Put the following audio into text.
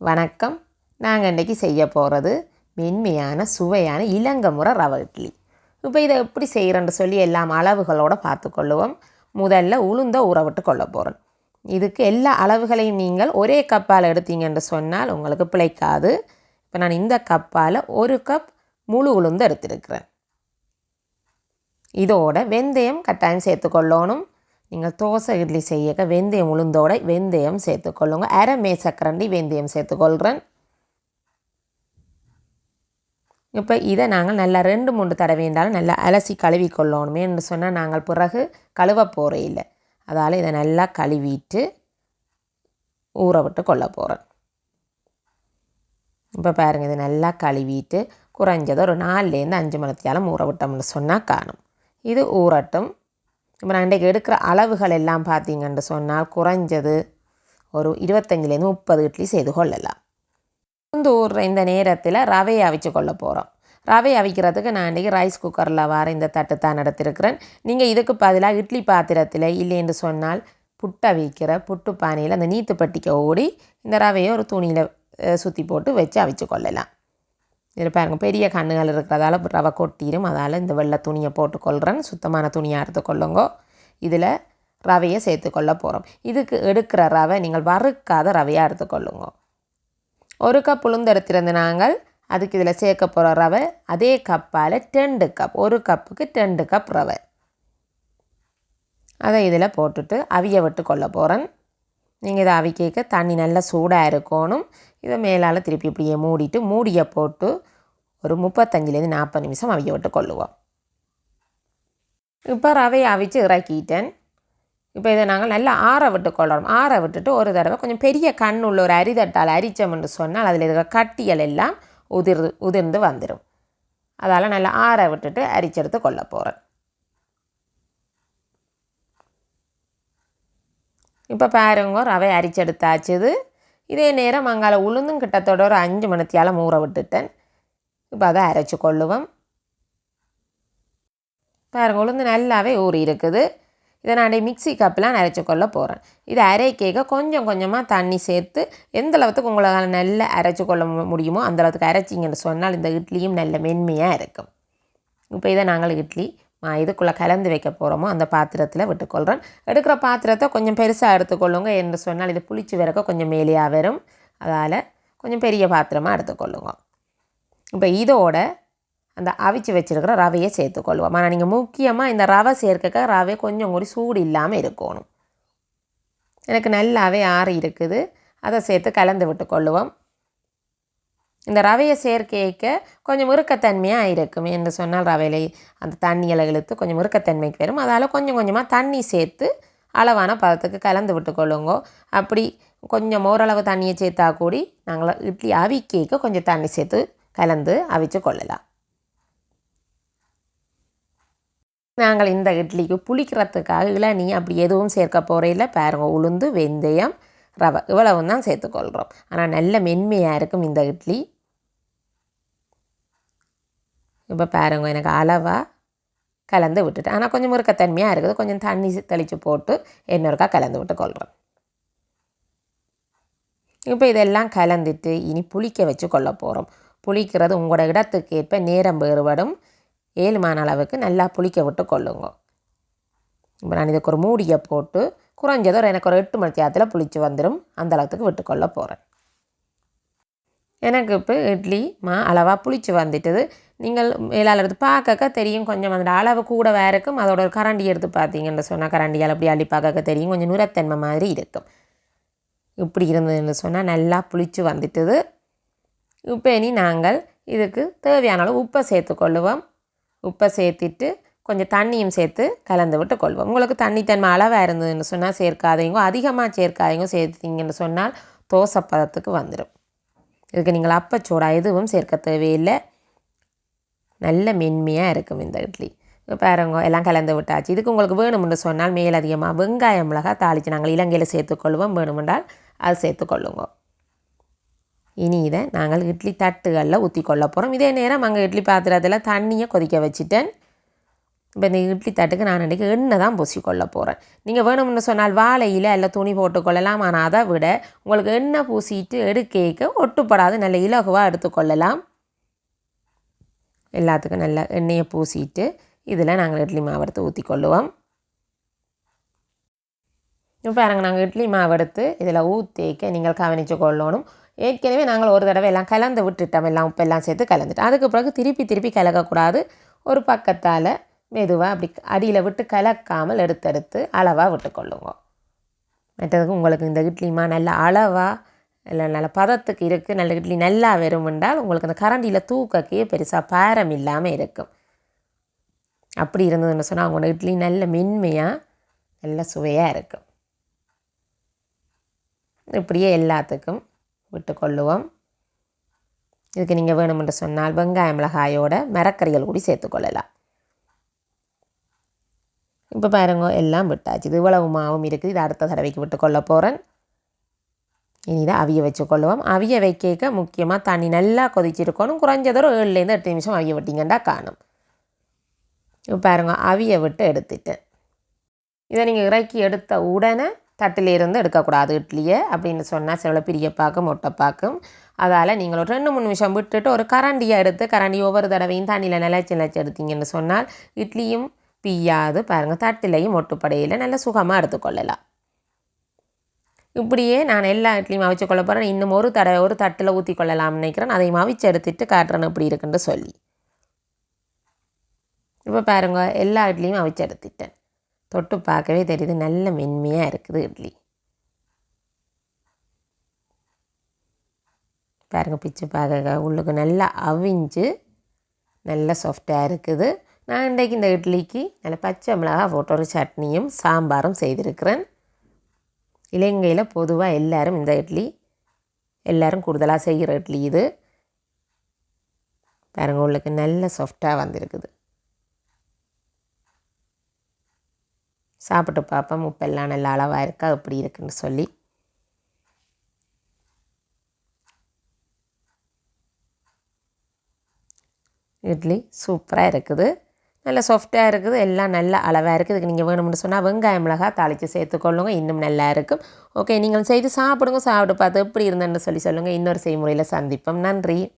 வணக்கம். நாங்கள் இன்றைக்கி செய்ய போகிறது மென்மையான சுவையான இளங்கமுறை ரவை இட்லி. இப்போ இதை எப்படி செய்கிறேன்னு சொல்லி எல்லாம் அளவுகளோடு பார்த்துக்கொள்ளுவோம் முதல்ல உளுந்த உறவிட்டு கொள்ள போகிறோம் இதுக்கு எல்லா அளவுகளையும் நீங்கள் ஒரே கப்பால் எடுத்தீங்கன்னு சொன்னால் உங்களுக்கு பிழைக்காது. இப்போ நான் இந்த கப்பால் ஒரு கப் முழு உளுந்து எடுத்திருக்கிறேன். இதோட வெந்தயம் கட்டாயம் சேர்த்துக்கொள்ளணும் நீங்கள் தோசை இட்லி செய்யக்க வெந்தயம் உளுந்தோட வெந்தயம் சேர்த்துக்கொள்ளுங்க அரை மேசக்கரண்டி வெந்தயம் சேர்த்துக்கொள்கிறேன் இப்போ இதை நாங்கள் நல்லா ரெண்டு மூன்று தடவை இருந்தாலும் நல்லா அலசி கழுவி கொள்ளணுமேன்னு சொன்னால் நாங்கள் பிறகு கழுவ போகிறே இல்லை. அதால் இதை நல்லா கழுவிட்டு ஊற விட்டு கொள்ள போகிறேன் இப்போ பாருங்கள் இது நல்லா கழுவிட்டு குறைஞ்சது ஒரு நாலுலேருந்து அஞ்சு மணித்தியாலும் ஊற விட்டோம்னு சொன்னால் காணும். இது ஊறட்டும். இப்போ நான் இன்றைக்கு எடுக்கிற அளவுகள் எல்லாம் பார்த்தீங்கன்னு சொன்னால் குறைஞ்சது ஒரு இருபத்தஞ்சிலேருந்து முப்பது இட்லி செய்து கொள்ளலாம். உளுந்து ஊறுற இந்த நேரத்தில் ரவையை அவிச்சு கொள்ள போகிறோம் ரவை அவிக்கிறதுக்கு நான் இன்றைக்கி ரைஸ் குக்கரில் வர இந்த தட்டு தான் எடுத்திருக்கிறேன். நீங்கள் இதுக்கு பதிலாக இட்லி பாத்திரத்தில் இல்லைன்னு சொன்னால் புட்டை வைக்கிற புட்டு பானையில் அந்த நீத்து பட்டிக்க ஓடி இந்த ரவையை ஒரு துணியில் சுற்றி போட்டு வச்சு அவிச்சு கொள்ளலாம். இதில் பாருங்கள் பெரிய கண்ணுகள் இருக்கிறதால ரவை கொட்டிடும் அதால் இந்த வெள்ளை துணியை போட்டுக்கொள்கிறேன் சுத்தமான துணியாக எடுத்துக்கொள்ளுங்க இதில் ரவையை சேர்த்துக்கொள்ள போகிறோம் இதுக்கு எடுக்கிற ரவை நீங்கள் வறுக்காத ரவையாக எடுத்துக்கொள்ளுங்க ஒரு கப் உளுந்து நாங்கள் அதுக்கு இதில் சேர்க்க போகிற ரவை அதே கப்பால் ரெண்டு கப் ஒரு கப்புக்கு ரெண்டு கப் ரவை. அதை இதில் போட்டுட்டு அவிய விட்டு கொள்ள போகிறேன் நீங்கள் இதை அவிக்க தண்ணி நல்லா சூடாக இருக்கணும். இதை மேலால் திருப்பி இப்படியே மூடிட்டு மூடியை போட்டு ஒரு முப்பத்தஞ்சிலேருந்து நாற்பது நிமிஷம் அவிய விட்டு கொள்ளுவோம். இப்போ ரவையை அவிச்சு இறக்கிட்டேன். இப்போ இதை நாங்கள் நல்லா ஆற விட்டு கொள்ளணும். ஆற விட்டுட்டு ஒரு தடவை கொஞ்சம் பெரிய கண் உள்ள ஒரு அரிதட்டால் அரிச்சோம்னு சொன்னால் அதில் இருக்கிற கட்டிகள் எல்லாம் உதிர் உதிர்ந்து வந்துடும் அதால் நல்லா ஆற விட்டுட்டு அரிச்செடுத்து கொள்ள போகிறேன் இப்போ பாருங்க ரவை அரிச்செடுத்தாச்சுது. இதே நேரம் அங்கால உளுந்தும் கிட்டத்தோட ஒரு அஞ்சு மணித்தியால் ஊற விட்டுட்டேன். இப்போ அதை அரைச்சி கொள்ளுவோம். பாருங்க உளுந்து நல்லாவே ஊறி இருக்குது. இதை நான் மிக்சி கப்பெலாம் அரைச்சி கொள்ள போகிறேன் இதை அரைக்கேக்க கொஞ்சம் கொஞ்சமாக தண்ணி சேர்த்து எந்த அளவுக்கு உங்களால் நல்லா அரைச்சி கொள்ள முடியுமோ அந்த அளவுக்கு அரைச்சிங்கன்னு சொன்னால் இந்த இட்லியும் நல்ல மென்மையாக இருக்கும். இப்போ இதை நாங்கள் இட்லி இதுக்குள்ளே கலந்து வைக்க போகிறோமோ அந்த பாத்திரத்தில் விட்டுக்கொள்கிறேன் எடுக்கிற பாத்திரத்தை கொஞ்சம் பெருசாக எடுத்துக்கொள்ளுங்க என்று சொன்னால் இது புளிச்சு விறக்க கொஞ்சம் மேலேயாக வரும். அதால் கொஞ்சம் பெரிய பாத்திரமாக எடுத்துக்கொள்ளுங்க. இப்போ இதோட அந்த அவிச்சு வச்சுருக்கிற ரவையை சேர்த்துக்கொள்வோம். ஆனால் நீங்கள் முக்கியமாக இந்த ரவை சேர்க்க ரவை கொஞ்சம் கூட சூடு இல்லாமல் இருக்கணும். எனக்கு நல்லாவே ஆறி இருக்குது. அதை சேர்த்து கலந்து விட்டு கொள்ளுவோம் இந்த ரவையை சேர்க்கைக்க கொஞ்சம் முறுக்கத்தன்மையாக இருக்கும் என்று சொன்னால் ரவையில அந்த தண்ணியில் இழுத்து கொஞ்சம் முறுக்கத்தன்மைக்கு வரும். அதால் கொஞ்சம் கொஞ்சமாக தண்ணி சேர்த்து அளவான பதத்துக்கு கலந்து விட்டுக்கொள்ளுங்க அப்படி கொஞ்சம் ஓரளவு தண்ணியை சேர்த்தா கூடி நாங்கள் இட்லி அவிக்கேக்க கொஞ்சம் தண்ணி சேர்த்து கலந்து அவிச்சு கொள்ளலாம். நாங்கள் இந்த இட்லிக்கு புளிக்கிறதுக்காக இளநீ அப்படி எதுவும் சேர்க்க போகிறையில் பாருங்கள் உளுந்து வெந்தயம் ரவை இவ்வளவு தான் சேர்த்துக்கொள்கிறோம் ஆனால் நல்ல மென்மையாக இருக்கும் இந்த இட்லி. இப்போ பாருங்க எனக்கு அளவாக கலந்து விட்டுட்டு ஆனால் கொஞ்சம் முறுக்கத்தன்மையாக இருக்குது கொஞ்சம் தண்ணி தெளித்து போட்டு இன்னொருக்கா கலந்து விட்டு கொள்கிறோம் இப்போ இதெல்லாம் கலந்துட்டு இனி புளிக்க வச்சு கொள்ள போகிறோம் புளிக்கிறது உங்களோட இடத்துக்கு ஏற்ப நேரம் வேறுபடும் ஏழுமான அளவுக்கு நல்லா புளிக்க விட்டு கொள்ளுங்க இப்போ நான் இதுக்கு ஒரு மூடியை போட்டு குறைஞ்சது ஒரு எனக்கு ஒரு எட்டு மணி நேரத்தில் புளிச்சு வந்துடும் அந்த அளவுக்கு விட்டுக்கொள்ள போகிறேன் எனக்கு இப்போ இட்லி மா அளவாக புளிச்சு வந்துட்டது. நீங்கள் மேலால் எடுத்து பார்க்க தெரியும். கொஞ்சம் அந்த அளவு கூட வேறு இருக்கும். அதோட ஒரு கரண்டி எடுத்து பார்த்தீங்கன்னு சொன்னால் கரண்டியால் அப்படி அள்ளி பார்க்க தெரியும். கொஞ்சம் நுரத்தன்மை மாதிரி இருக்கும். இப்படி இருந்ததுன்னு சொன்னால் நல்லா புளிச்சு வந்துட்டது. இப்போ இனி நாங்கள் இதுக்கு தேவையான அளவு உப்பை சேர்த்து கொள்ளுவோம். உப்பை சேர்த்துட்டு கொஞ்சம் தண்ணியும் சேர்த்து கலந்து விட்டு கொள்வோம். உங்களுக்கு தண்ணி தன்மை அளவாக இருந்ததுன்னு சொன்னால் சேர்க்காதீங்க. அதிகமாக சேர்க்காதீங்க. சேர்த்தீங்கன்னு சொன்னால் தோசை பதத்துக்கு வந்துடும். இதுக்கு நீங்கள் அப்பச்சோடா எதுவும் சேர்க்க தேவையில்லை. நல்ல மென்மையாக இருக்கும் இந்த இட்லி. பாருங்க எல்லாம் கலந்து விட்டாச்சு. இதுக்கு உங்களுக்கு வேணும்னு சொன்னால் மேலதிகமாக வெங்காயம் மிளகாய் தாளித்து நாங்கள் இலங்கையில் சேர்த்துக்கொள்வோம் வேணுமென்றால் அது சேர்த்துக்கொள்ளுங்க இனி இதை நாங்கள் இட்லி தட்டுகளில் ஊற்றி கொள்ள போகிறோம் இதே நேரம் அங்கே இட்லி பாத்திரத்தில் தண்ணியை கொதிக்க வச்சுட்டேன். இப்போ இந்த இட்லி தட்டுக்கு நான் இன்றைக்கி எண்ணெய் தான் பூசிக்கொள்ள போகிறேன் நீங்கள் வேணும்னு சொன்னால் வாழையில் இல்லை துணி போட்டுக்கொள்ளலாம் ஆனால் அதை விட உங்களுக்கு எண்ணெய் பூசிட்டு எடுக்க ஒட்டுப்படாது நல்ல இலகுவாக எடுத்துக்கொள்ளலாம் எல்லாத்துக்கும் நல்லா எண்ணெயை பூசிட்டு இதில் நாங்கள் இட்லி மாவு எடுத்து ஊற்றிக்கொள்ளுவோம் இப்போ பாருங்க நாங்கள் இட்லி மாவு எடுத்து இதில் ஊற்றிக்க நீங்கள் கவனித்து கொள்ளணும். ஏற்கனவே நாங்கள் ஒரு தடவை எல்லாம் கலந்து விட்டுட்டோம். எல்லாம் உப்பெல்லாம் சேர்த்து கலந்துட்டோம். அதுக்கு பிறகு திருப்பி திருப்பி கலக்கக்கூடாது. ஒரு பக்கத்தால் மெதுவாக அப்படி அடியில் விட்டு கலக்காமல் எடுத்தெடுத்து அளவாக விட்டுக்கொள்ளுங்க. மற்றதுக்கு உங்களுக்கு இந்த இட்லிமா நல்ல அளவாக இல்லை நல்ல பதத்துக்கு இருக்குது நல்ல இட்லி நல்லா வெறுமென்றால் உங்களுக்கு அந்த கரண்டியில் தூக்கக்கே பெருசாக பாரம் இல்லாமல் இருக்கும். அப்படி இருந்ததுன்னு சொன்னால் அவங்களோட இட்லி நல்ல மென்மையாக நல்ல சுவையாக இருக்கும். இப்படியே எல்லாத்துக்கும் விட்டுக்கொள்ளுவோம். இதுக்கு நீங்கள் வேணுமென்று சொன்னால் வெங்காய மிளகாயோட மரக்கறிகள் கூடி சேர்த்துக்கொள்ளலாம். இப்போ பாருங்க எல்லாம் விட்டாச்சு இது இவ்வளவு மாவும் இருக்குது இது அடுத்த தடவைக்கு விட்டு கொள்ள போகிறேன் இனி இதை அவிய வச்சுக்கொள்ளுவோம் அவிய வைக்க முக்கியமாக தண்ணி நல்லா கொதிச்சிருக்கணும் குறைஞ்சதொரு ஏழுலேருந்து எட்டு நிமிஷம் அவிய விட்டிங்கண்டா காணும் இப்போ பாருங்க அவிய விட்டு எடுத்துட்டேன் இதை நீங்கள் இறக்கி எடுத்த உடனே தட்டிலேருந்து எடுக்கக்கூடாது இட்லியை அப்படின்னு சொன்னால் சில பிரியப்பாக்கும் மொட்டைப்பாக்கும் அதால் நீங்கள் ஒரு ரெண்டு மூணு நிமிஷம் விட்டுட்டு ஒரு கரண்டியை எடுத்து கரண்டி ஒவ்வொரு தடவையும் தண்ணியில் நிலச்சி நிலச்சி எடுத்தீங்கன்னு சொன்னால் இட்லியும் பியாது பாருங்கள் தட்டிலையும் ஒட்டுப்படையில் நல்லா சுகமாக எடுத்துக்கொள்ளலாம். இப்படியே நான் எல்லா இட்லியும் அவிச்சு கொள்ள போகிறேன் இன்னும் ஒரு தடவை ஒரு தட்டில் ஊற்றி கொள்ளலாம்னு நினைக்கிறேன் அதையும் அவிச்சு எடுத்துட்டு காட்டுறேன் இப்படி இருக்குன்னு சொல்லி. இப்போ பாருங்க எல்லா இட்லியும் அவிச்சு எடுத்துட்டேன். தொட்டு பார்க்கவே தெரியுது நல்ல மென்மையாக இருக்குது இட்லி. பாருங்கள் பிச்சு பார்க்க உள்ளுக்கு நல்லா அவிஞ்சு நல்லா சாஃப்டாக இருக்குது. நான் இன்றைக்கு இந்த இட்லிக்கு நல்ல பச்சை மிளகா போட்ட ஒரு சட்னியும் சாம்பாரும் செய்திருக்கிறேன். இலங்கையில் பொதுவாக எல்லாரும் இந்த இட்லி எல்லோரும் கூடுதலாக செய்கிற இட்லி இது. பாருங்க உங்களுக்கு நல்ல சாஃப்டாக வந்திருக்குது. சாப்பிட்டு பார்ப்போம் உப்பெல்லாம் நல்ல அளவாக இருக்கா எப்படி இருக்குன்னு சொல்லி. இட்லி சூப்பராக இருக்குது. நல்லா சாஃப்டாக இருக்குது எல்லாம் நல்ல அளவாக இருக்குது. இதுக்கு நீங்கள் வேணும்னு சொன்னால் வெங்காயம் மிளகா தாளித்து சேர்த்துக்கொள்ளுங்க இன்னும் நல்லா இருக்கும். ஓகே நீங்கள் செய்து சாப்பிடுங்க. சாப்பிட்டு பார்த்து எப்படி இருந்தேன்னு சொல்லி சொல்லுங்கள் இன்னொரு செய்முறையில் சந்திப்போம். நன்றி.